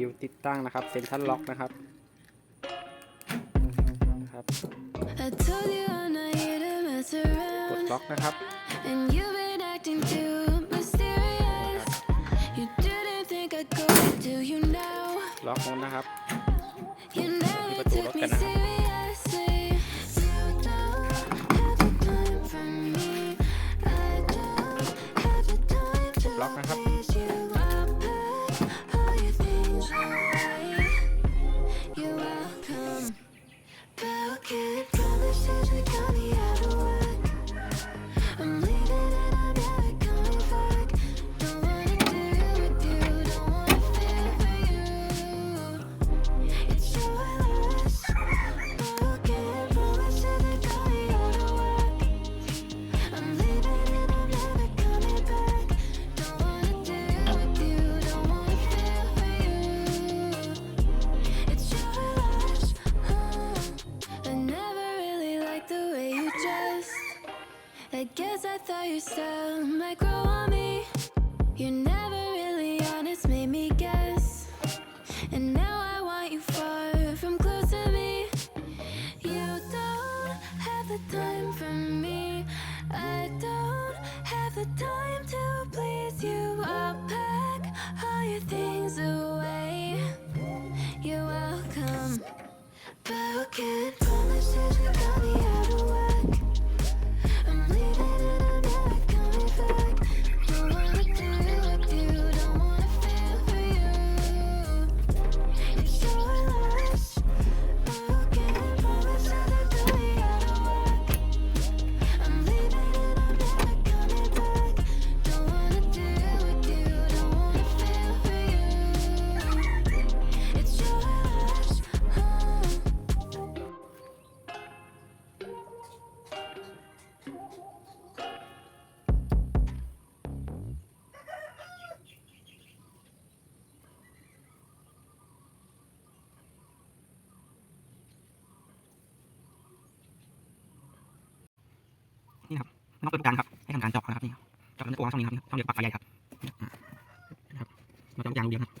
วิวติดตั้งนะครับเซ็นทรัลล็อกนะครับครับ I told you I'm not here to mess กด around, ล็อกนะครับ and you've been acting too mysterious. You didn't think I'd go, do you now? ล็อกนู้นนะครับ thought your style might grow on me. You're never really honest, made me guess. And now I want you far from close to me. You don't have the time for me. I don't have the time I'm นี่ครับนอกตัวการครับ ให้ทำการเจาะนะครับนี่ครับเจาะลำตัวช่องนี้ครับนี่ครับช่องเดียวปลั๊กใหญ่ครับนะครับเราจะเอายางรูเดียวครับ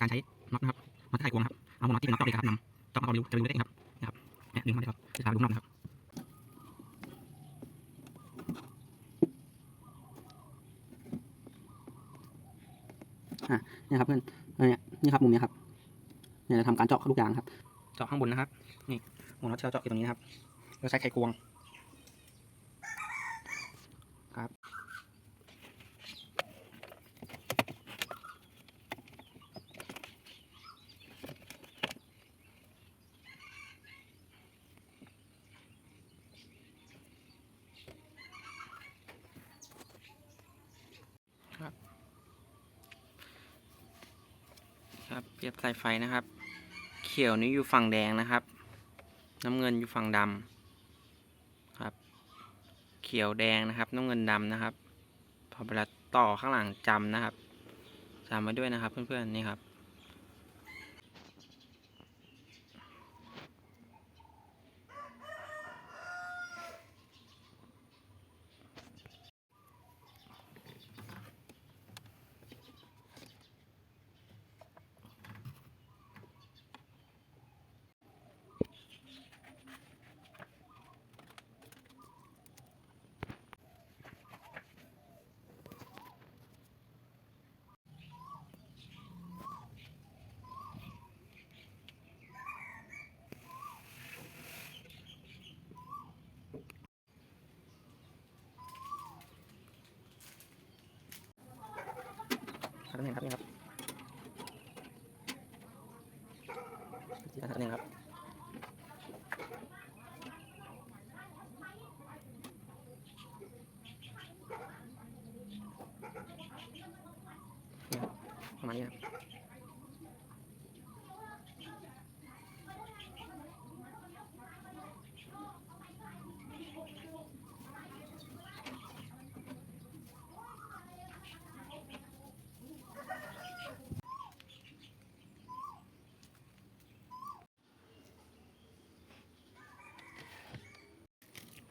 การใช้น็อตนะครับน็อตไขควงครับ เอาน็อตที่เป็นน็อตเจาะเลยครับนำเจาะมาเอาริ้วจะริ้วได้เองครับนะครับเนี่ยดึงมาเลยครับจะทำรูน็อตนะครับนี่ครับเพื่อนเนี่ยนี่ครับมุมนี้ครับเนี่ยจะทำการเจาะลูกยางครับ เจาะข้างบนนะครับ นี่หัวน็อตที่เราเจาะอยู่ตรงนี้นะครับเราใช้ไขควงครับ ครับเปรียบสายไฟนะครับ เขียวนี้อยู่ฝั่งแดงนะครับ น้ำเงินอยู่ฝั่งดำครับ เขียวแดงนะครับ น้ำเงินดำนะครับ พอเวลาต่อข้างหลังจำนะครับจำไว้ด้วยนะครับ เพื่อนๆนี่ครับ นี่ครับนี่ครับนี่ครับนี่ครับประมาณนี้ครับ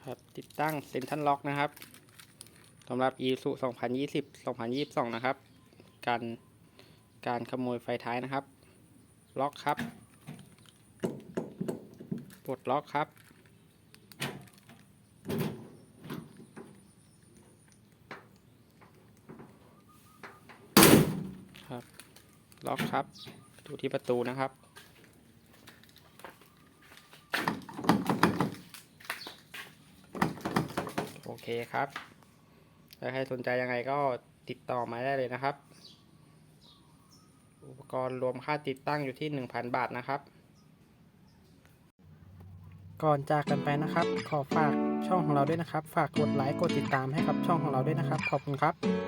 ครับ ติดตั้งเซ็นทรัลล็อกนะครับสำหรับ e s u 2020 2022 นะครับ การการขโมยไฟท้ายนะครับ ล็อกครับ ปลดล็อกครับ ครับ ล็อกครับดูที่ประตูนะครับ โอ เคครับถ้าใครสนใจยังไงก็ติดต่อมาได้เลยนะครับ อุปกรณ์รวมค่าติดตั้งอยู่ที่ 1,000 บาทนะครับ ก่อนจากกันไปนะครับ ขอฝากช่องของเราด้วยนะครับ ฝากกดไลค์กดติดตามให้กับช่องของเราด้วยนะครับ ขอบคุณครับ